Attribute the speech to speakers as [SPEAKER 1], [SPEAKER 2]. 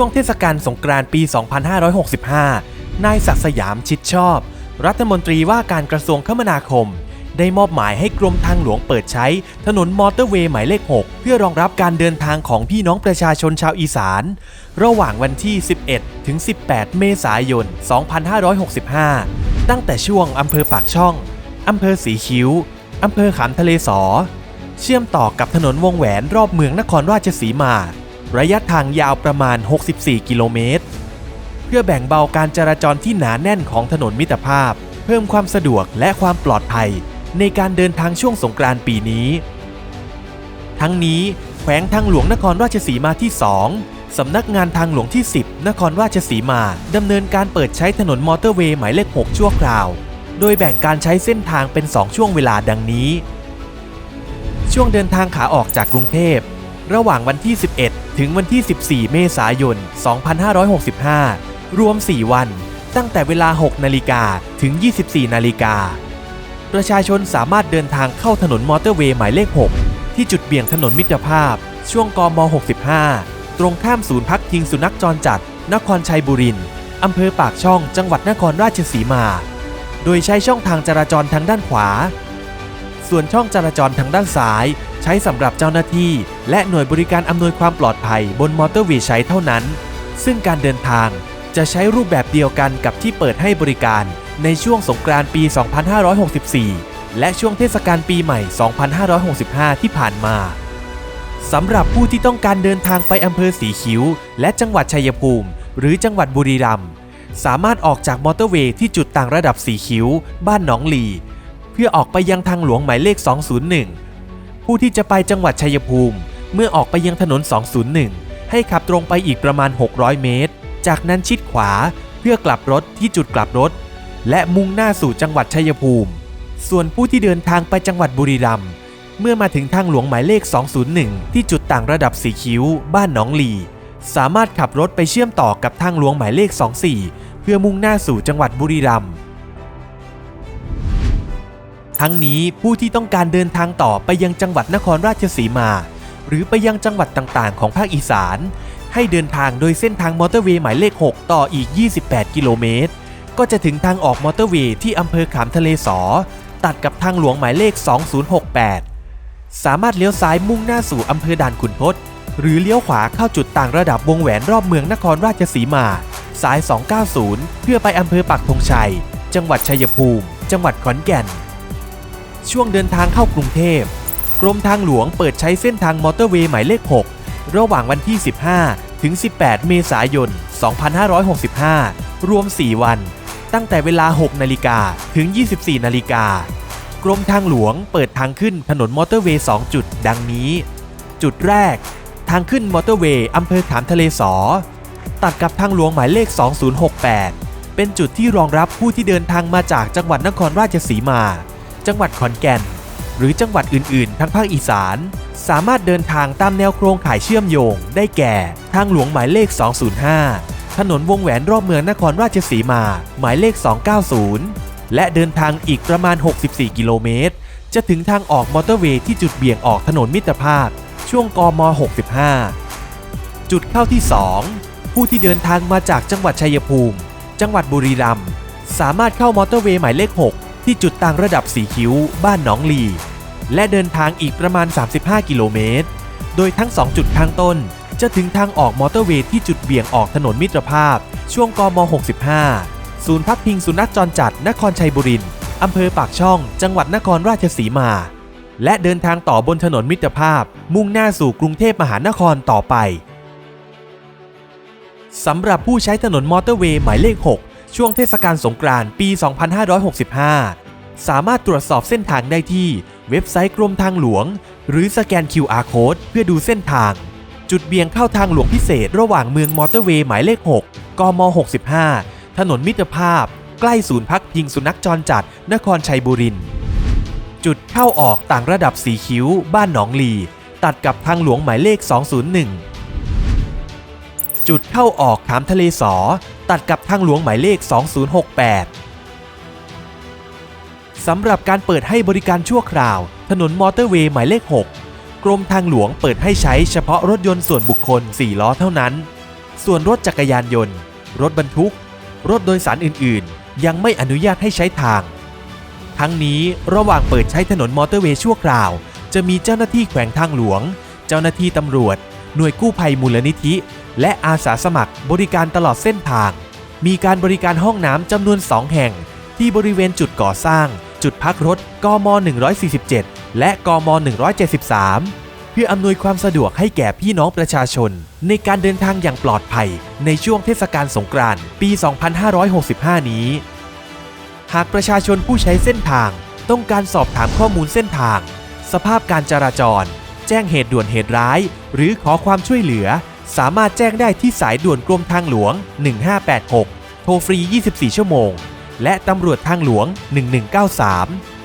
[SPEAKER 1] ช่วงเทศกาลสงกรานต์ปี 2565 นายศักสยามชิดชอบ รัฐมนตรีว่าการกระทรวงคมนาคม ได้มอบหมายให้กรมทางหลวงเปิดใช้ ถนนมอเตอร์เวย์หมายเลข 6 เพื่อรองรับการเดินทางของพี่น้องประชาชนชาวอีสาน ระหว่างวันที่ 11 ถึง 18 เมษายน 2565 ตั้งแต่ช่วงอำเภอปากช่องอำเภอสีคิ้วอำเภอขามทะเลสอ เชื่อมต่อกับถนนวงแหวนรอบเมืองนครราชสีมา ระยะทางยาวประมาณ 64 กิโลเมตร เพื่อแบ่งเบาการจราจรที่หนาแน่นของถนนมิตรภาพ เพิ่มความสะดวกและความปลอดภัย ในการเดินทางช่วงสงกรานต์ปีนี้ ทั้งนี้แขวงทางหลวงนครราชสีมาที่ 2 สำนักงานทางหลวงที่ 10 นครราชสีมา ดำเนินการเปิดใช้ถนนมอเตอร์เวย์หมายเลข 6 ชั่วคราว โดยแบ่งการใช้เส้นทางเป็น 2 ช่วงเวลาดังนี้ ช่วงเดินทางขาออกจากกรุงเทพ ระหว่างวันที่ 11 ถึงวันที่ 14 เมษายน 2565 รวม 4 วัน ตั้งแต่เวลา 6 นาฬิกาถึง 24 นาฬิกา ประชาชนสามารถเดินทางเข้าถนนมอเตอร์เวย์หมายเลข 6 ที่จุดเบี่ยงถนนมิตรภาพ ช่วงกม 65 ตรงข้ามศูนย์พักพิงสุนัขจรจัด นครชัยบุรีอำเภอปากช่องจังหวัดนครราชสีมา โดยใช้ช่องทางจราจรทางด้านขวา ส่วนช่องจราจรทางด้านซ้าย ช้สำหรับเจ้าหน้าที่ และหน่วยบริการอำนวยความปลอดภัยบนมอเตอร์เวย์ใช้เท่านั้น ซึ่งการเดินทางจะใช้รูปแบบเดียวกันกับที่เปิดให้บริการในช่วงสงกรานต์ปี 2564 และช่วงเทศกาลปีใหม่ 2565 ที่ผ่านมาสำหรับผู้ที่ต้องการเดินทางไปอำเภอสีคิ้ว และจังหวัดชัยภูมิ หรือจังหวัดบุรีรัมย์สามารถออกจากมอเตอร์เวย์ที่จุดต่างระดับสีคิ้ว บ้านหนองหลี เพื่อออกไปยังทางหลวงหมายเลข 201 ผู้ที่จะไปจังหวัดชัยภูมิ เมื่อออกไปยังถนน 201 ให้ขับตรงไปอีกประมาณ 600 เมตร จากนั้นชิดขวาเพื่อกลับรถที่จุดกลับรถ และมุ่งหน้าสู่จังหวัดชัยภูมิ ส่วนผู้ที่เดินทางไปจังหวัดบุรีรัมย์เมื่อมาถึงทางหลวงหมายเลข 201 ที่จุดต่างระดับสีคิ้ว บ้านหนองหลี สามารถขับรถไปเชื่อมต่อกับทางหลวงหมายเลข 24 เพื่อมุ่งหน้าสู่จังหวัดบุรีรัมย์ ทั้งนี้ผู้ที่ต้องการเดินทางต่อไปยังจังหวัดนครราชสีมา หรือไปยังจังหวัดต่างๆ ของภาคอีสาน ให้เดินทางโดยเส้นทางมอเตอร์เวย์หมายเลข 6 ต่ออีก 28 กิโลเมตร ก็จะถึงทางออกมอเตอร์เวย์ที่อำเภอขามทะเลสอ ตัดกับทางหลวงหมายเลข 2068 สามารถเลี้ยวซ้ายมุ่งหน้าสู่อำเภอด่านขุนทดหรือเลี้ยวขวาเข้าจุดต่างระดับวงแหวนรอบเมืองนครราชสีมา สาย 290 เพื่อไปอำเภอปักธงชัย จังหวัดชัยภูมิ จังหวัดขอนแก่น ช่วงเดินทางเข้ากรุงเทพ กรมทางหลวงเปิดใช้เส้นทางมอเตอร์เวย์หมายเลข 6 ระหว่างวันที่ 15 ถึง 18 เมษายน 2565 รวม 4 วัน ตั้งแต่เวลา 6 นาฬิกาถึง 24 นาฬิกากรมทางหลวงเปิดทางขึ้นถนนมอเตอร์เวย์ 2 จุด ดังนี้ จุดแรก ทางขึ้นมอเตอร์เวย์อำเภอขามทะเลสอ ตัดกับทางหลวงหมายเลข 2068 เป็นจุดที่รองรับผู้ที่เดินทางมาจากจังหวัดนครราชสีมา จังหวัดขอนแก่น หรือจังหวัดอื่น ๆ ทั้งภาคอีสาน สามารถเดินทางตามแนวโครงข่ายเชื่อมโยง ได้แก่ ทางหลวงหมายเลข 205 ถนนวงแหวนรอบเมืองนครราชสีมา หมายเลข 290 และเดินทางอีกประมาณ 64 กิโลเมตร จะถึงทางออกมอเตอร์เวย์ที่จุดเบี่ยงออกถนนมิตรภาพ ช่วงกม 65 จุดเข้าที่ 2 ผู้ที่เดินทางมาจากจังหวัดชัยภูมิ จังหวัดบุรีรัมย์สามารถเข้ามอเตอร์เวย์หมายเลข 6 ที่จุดต่างระดับสีคิ้ว บ้านหนองลี และเดินทางอีกประมาณ 35 กิโลเมตร โดยทั้ง 2 จุดข้างต้น จะถึงทางออกมอเตอร์เวย์ที่จุดเบี่ยงออกถนนมิตรภาพ ช่วงกม 65 ศูนย์พักพิงสุนัขจรจัดนครชัยบุรีอำเภอปากช่อง จังหวัดนครราชสีมา และเดินทางต่อบนถนนมิตรภาพ มุ่งหน้าสู่กรุงเทพมหานครต่อไปสำหรับผู้ใช้ถนนมอเตอร์เวย์หมายเลข 6 ช่วงเทศกาลสงกรานต์ปี 2565 สามารถตรวจสอบเส้นทางได้ที่เว็บไซต์กรมทางหลวง หรือสแกน QR Code เพื่อดูเส้นทาง จุดเบี่ยงเข้าทางหลวงพิเศษระหว่างเมืองมอเตอร์เวย์หมายเลข 6 กม 65 ถนนมิตรภาพ ใกล้ศูนย์พักพิงสุนัขจรจัด นครชัยบุรีจุดเข้าออกต่างระดับสีคิ้ว บ้านหนองลี ตัดกับทางหลวงหมายเลข 201จุดเข้าออกขามทะเลสอ ตัดกับทางหลวงหมายเลข 2068 สำหรับการเปิดให้บริการชั่วคราว ถนนมอเตอร์เวย์หมายเลข 6 กรมทางหลวงเปิดให้ใช้เฉพาะรถยนต์ส่วนบุคคล 4 ล้อเท่านั้น ส่วนรถจักรยานยนต์ รถบรรทุก รถโดยสารอื่น ๆ ยังไม่อนุญาตให้ใช้ทาง ทั้งนี้ระหว่างเปิดใช้ถนนมอเตอร์เวย์ชั่วคราว จะมีเจ้าหน้าที่แขวงทางหลวง เจ้าหน้าที่ตำรวจ หน่วยกู้ภัยมูลนิธิ และอาสาสมัครบริการตลอดเส้นทาง มีการบริการห้องน้ำจำนวน 2 แห่ง ที่บริเวณจุดก่อสร้าง จุดพักรถกม 147 และกม 173 เพื่ออำนวยความสะดวกให้แก่พี่น้องประชาชน ในการเดินทางอย่างปลอดภัย ในช่วงเทศกาลสงกรานต์ปี 2565 นี้ หากประชาชนผู้ใช้เส้นทาง ต้องการสอบถามข้อมูลเส้นทาง สภาพการจราจร แจ้งเหตุด่วนเหตุร้าย หรือขอความช่วยเหลือ สามารถแจ้งได้ที่สายด่วนกรมทางหลวง 1586 โทรฟรี 24 ชั่วโมง และตำรวจทางหลวง 1193